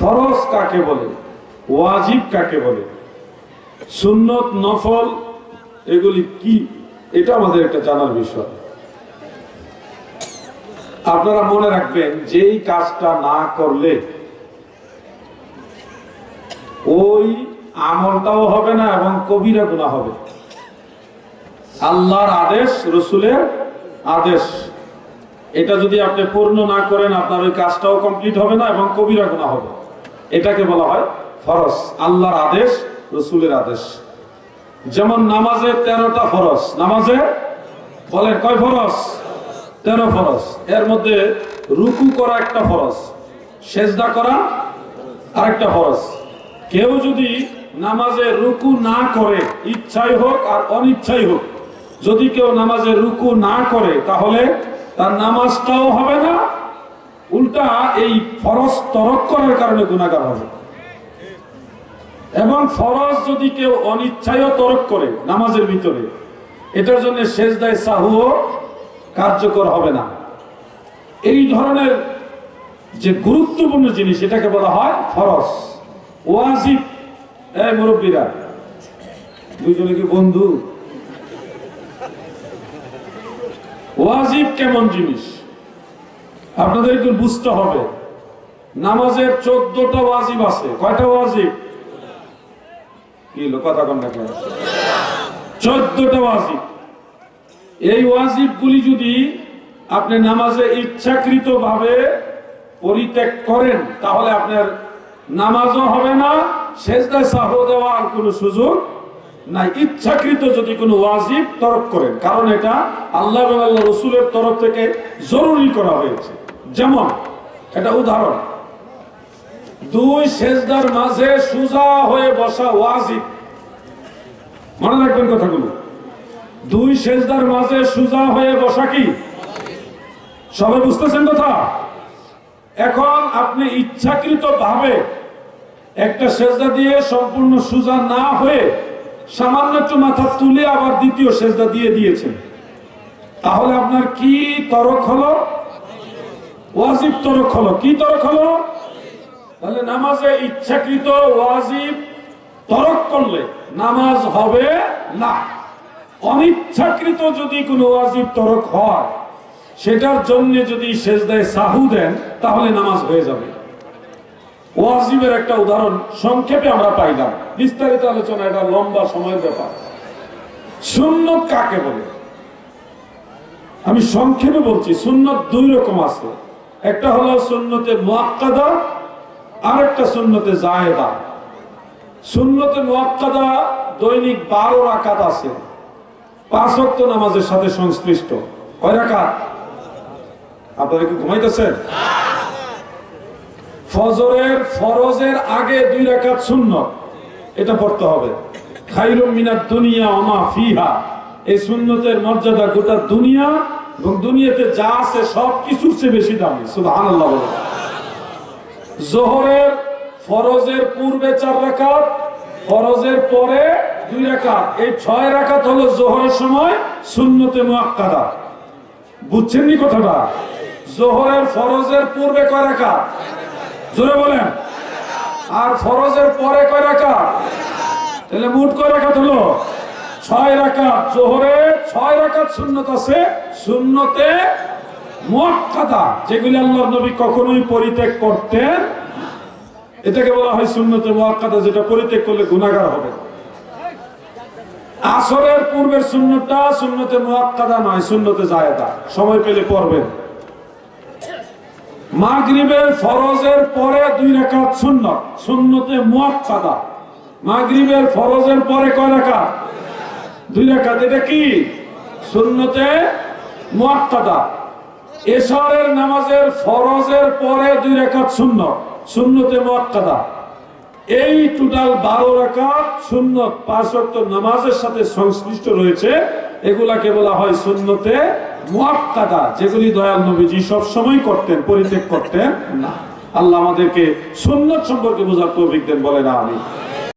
ফরজ কাকে বলে? ওয়াজিব কাকে বলে? সুন্নত, নফল, এগুলি কি? এটা আমাদের একটা জানার বিষয়। আপনারা মনে রাখবেন, যেই কাজটা না করলে ওই আমলটাও হবে না এবং কবিরা গুণা হবে। আল্লাহর আদেশ, রসুলের আদেশ। এটা যদি আপনি পূর্ণ না করেন, আপনার ওই কাজটাও কমপ্লিট হবে না এবং কবিরা গুণা হবে। এটাকে বলা হয় ফরজ, আল্লাহর আদেশ, রসুলের আদেশ। যেমন নামাজে তেরোটা ফরজ, নামাজে বলেন কয় ফরজ? তেরো ফরজ। এর মধ্যে রুকু করা একটা ফরজ, সেজদা করা আরেকটা ফরজ। কেউ যদি নামাজে রুকু না করে, ইচ্ছাই হোক আর অনিচ্ছাই হোক, যদি কেউ নামাজে রুকু না করে, তাহলে তার নামাজটাও হবে না উল্টা এই ফরজ তরক করার কারণে গুণাগার হবে। এবং ফরজ যদি কেউ অনিচ্ছায়ও তরক করে নামাজের ভিতরে, এটার জন্য শেষদায় সাহুও কার্যকর হবে না। এই ধরনের যে গুরুত্বপূর্ণ জিনিস, এটাকে বলা হয় ফরজ। ওয়াজিব এই মুরব্বীরা দুজনে কি বন্ধু? ওয়াজিব কেমন জিনিস? আপনাদের একটু বুঝতে হবে, নামাজের চোদ্দটা ওয়াজিব আছে। কয়টা ওয়াজিব? কি কথা কন না চোদ্দটা ওয়াজিব। এই ওয়াজিব গুলি যদি আপনি নামাজে ইচ্ছাকৃত ভাবে পরিত্যাগ করেন, তাহলে আপনার নামাজও হবে না শেষদায় সাহ দেওয়ার কোনো সুযোগ নাই। ইচ্ছাকৃত যদি কোনো ওয়াজিব তরক করেন, কারণ এটা আল্লাহ রসুলের তরফ থেকে জরুরি করা হয়েছে। যেমন এটা উদাহরণ। দুই সেজদার মাঝে সুজা হয়ে বসা ওয়াজিব। মনে রাখবেন কথাগুলো। দুই সেজদার মাঝে সুজা হয়ে বসা কি? সবাই বুঝতেছেন কথা? এখন আপনি ইচ্ছাকৃত ভাবে একটা সেজদা দিয়ে সম্পূর্ণ সুজা না হয়ে সামান্য একটু মাথা তুলে আবার দ্বিতীয় সেজদা দিয়ে দিয়েছেন। তাহলে আপনার কি তরক হলো? ওয়াজিব তরক হলো। কি তরক হলো? তাহলে নামাজে ইচ্ছাকৃত ওয়াজিব তরক করলে নামাজ হবে না। অনিচ্ছাকৃত যদি কোনো ওয়াজিব তরক হয়, সেটার জন্য যদি সেজদায় সাহু দেন, তাহলে নামাজ হয়ে যাবে। ওয়াজিবের একটা উদাহরণ সংক্ষেপে আমরা পাইলাম। বিস্তারিত আলোচনা, এটা লম্বা সময়ের ব্যাপার। সুন্নত কাকে বলে? আমি সংক্ষেপে বলছি, সুন্নত দুই রকম আছে। একটা হলো সুন্নতে মুআক্কাদা আর একটা সুন্নতে জায়েদা। সুন্নতে মুআক্কাদা দৈনিক বারো রাকাত আছে। পাঁচ ওয়াক্ত নামাজের সাথে সংশ্লিষ্ট। কয় রাকাত? আপনারা কি ঘুমাইতেছেন? ফজরের ফরজের আগে দুই রাকাত শূন্য এটা পড়তে হবে। খাইরুম মিনাত দুনিয়া ওমা ফিহা। এই সুন্নতের মর্যাদা গোটা দুনিয়া এবং দুনিয়াতে যা আছে সব কিছুর চেয়ে বেশি দামি, সুবহানাল্লাহ জোহরের ফরজের পূর্বে চার রাকাত, ফরজের পরে দুই রাকাত। এই ছয় রাকাত হলো জোহরের সময় শূন্যতে মুআক্কাদা বুঝছেন নি কথাটা? জোহরের ফরজের পূর্বে কয় রাকাত? জোরে বলেন। আর ফরজের পরে কয় রাকাত? তাহলে মোট কয় রাকাত হলো? ছয় রাকাত জোহরে, ছয় রাকাত সুন্নত আছে। সুন্নতে মুআক্কাদা যেগুলি আল্লাহর নবী কখনোই পরিত্যাগ করতেন এটাকে বলা হয় সুন্নতে মুআক্কাদা যেটা পরিত্যাগ করলে গুনাহগার হবে। আসরের পূর্বের সুন্নতটা সুন্নতে মুআক্কাদা নয়, সুন্নতে জায়েদা। সময় পেলে পড়বেন। মাগরিবের ফরজের পরে দুই রাকাত সুন্নত, সুন্নতে মুআক্কাদা মাগরিবের ফরজের পরে কয় রাকাত? দুই রাকাত এটা কি? সুন্নতে মুআক্কাদা এশারের নামাজের ফরজের পরে দুই রাকাত সুন্নত সুন্নতে মুআক্কাদা এই টোটাল বারো রাকাত সুন্নত পাঁচ ওয়াক্ত নামাজের সাথে সংশ্লিষ্ট রয়েছে। এগুলাকে বলা হয় সুন্নতে মুআক্কাদা যেগুলি দয়াল নবীজি সব সময় করতেন পরিত্যাগ করতেন। না। আল্লাহ আমাদেরকে সুন্নত সম্পর্কে বোঝার তৌফিক দেন বলে না আমি